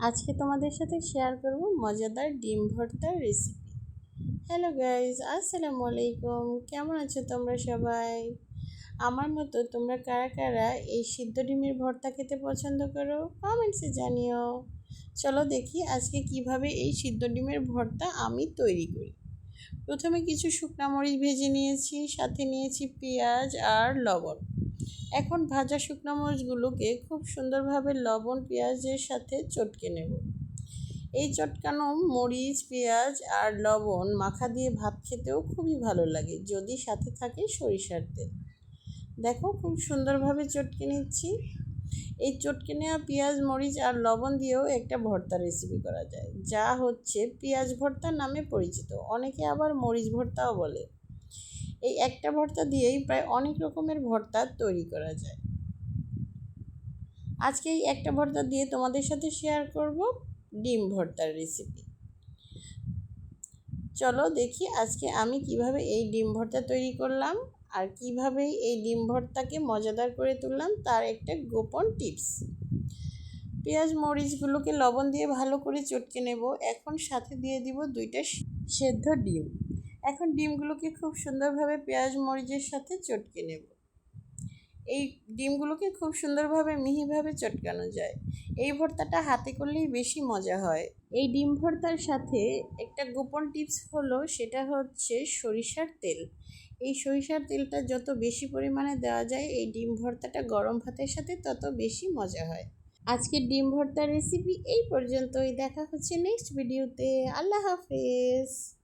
আজকে তোমাদের সাথে শেয়ার করব মজাদার ডিম ভর্তার রেসিপি হ্যালো গাইজ আসসালামু আলাইকুম। কেমন আছো তোমরা সবাই? আমার মতো তোমরা কারা কারা এই সিদ্ধ ডিমের ভর্তা খেতে পছন্দ করো? কমেন্টসে জানিও। চলো দেখি আজকে কীভাবে এই সিদ্ধ ডিমের ভর্তা আমি তৈরি করি। প্রথমে কিছু শুকনা মরিচ ভেজে নিয়েছি, সাথে নিয়েছি পেঁয়াজ আর লবণ। এখন ভাজা শুকনো মরিচগুলোকে খুব সুন্দরভাবে লবণ, পেঁয়াজের সাথে চটকে নেব। এই চটকানো মরিচ, পেঁয়াজ আর লবণ মাখা দিয়ে ভাত খেতেও খুবই ভালো লাগে, যদি সাথে থাকে সরিষার তেল। দেখো খুব সুন্দরভাবে চটকে নিচ্ছি। এই চটকে নেওয়া পেঁয়াজ, মরিচ আর লবণ দিয়েও একটা ভর্তা রেসিপি করা যায়। যা হচ্ছে পেঁয়াজ ভর্তা নামে পরিচিত। অনেকে আবার মরিচ ভর্তাও বলে। এই একটা ভর্তা দিয়েই প্রায় অনেক রকমের ভর্তা তৈরি করা যায়। আজকে এই একটা ভর্তা দিয়ে তোমাদের সাথে শেয়ার করব ডিম ভর্তার রেসিপি চলো দেখি আজকে আমি কীভাবে এই ডিম ভর্তা তৈরি করলাম আর কীভাবে এই ডিম ভর্তাকে মজাদার করে তুললাম তার একটা গোপন টিপস পেঁয়াজ মরিচগুলোকে লবণ দিয়ে ভালো করে চটকে নেব। এখন সাথে দিয়ে দিব দুইটা সেদ্ধ ডিম। এখন ডিমগুলোকে খুব সুন্দরভাবে পেঁয়াজ মরিচের সাথে চটকে নেব। এই ডিমগুলোকে খুব সুন্দরভাবে মিহিভাবে চটকানো যায়। এই ভর্তাটা হাতে করলেই বেশি মজা হয়। এই ডিম ভর্তার সাথে একটা গোপন টিপস হলো, সেটা হচ্ছে সরিষার তেল। এই সরিষার তেলটা যত বেশি পরিমাণে দেওয়া যায়, এই ডিম ভর্তাটা গরম ভাতের সাথে তত বেশি মজা হয়। আজকের ডিম ভর্তার রেসিপি এই পর্যন্তই। দেখা হচ্ছে নেক্সট ভিডিওতে আল্লাহ হাফেজ।